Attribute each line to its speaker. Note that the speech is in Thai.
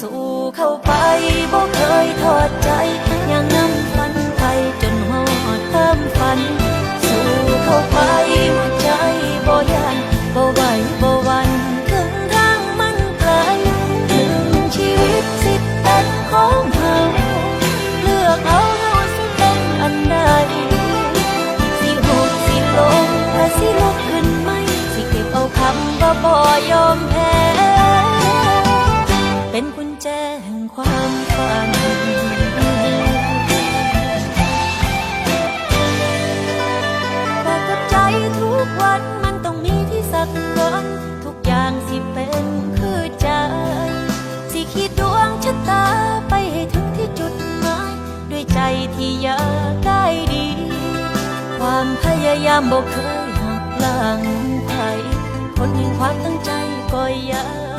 Speaker 1: สู้เข้าไปบ่เคยทอดใจยังนำฝันไปจนหอดเพิ่มฝัน สู้เข้าไปหัวใจบ่ยันบ่ไหวบ่หวันถึงทางมันไกลถึงชีวิตสิเป็นของเฮาเลือกเอาเฮาสิเป็นอันใดสิหุบสิลงและสิลุกขึ้นไหมสิเก็บเอาคำว่าบ่ยอมแพ้ แจแห่งความฝันแต่กับใจทุกวันมันต้องมีที่สักวันทุกอย่างสิเป็นคือใจ สิคิดดวงชะตาไปให้ถึงที่จุดหมาย ด้วยใจที่อยากได้ดี ความพยายามบอกเคยหักหลังใครคนแห่งความตั้งใจก็ยัง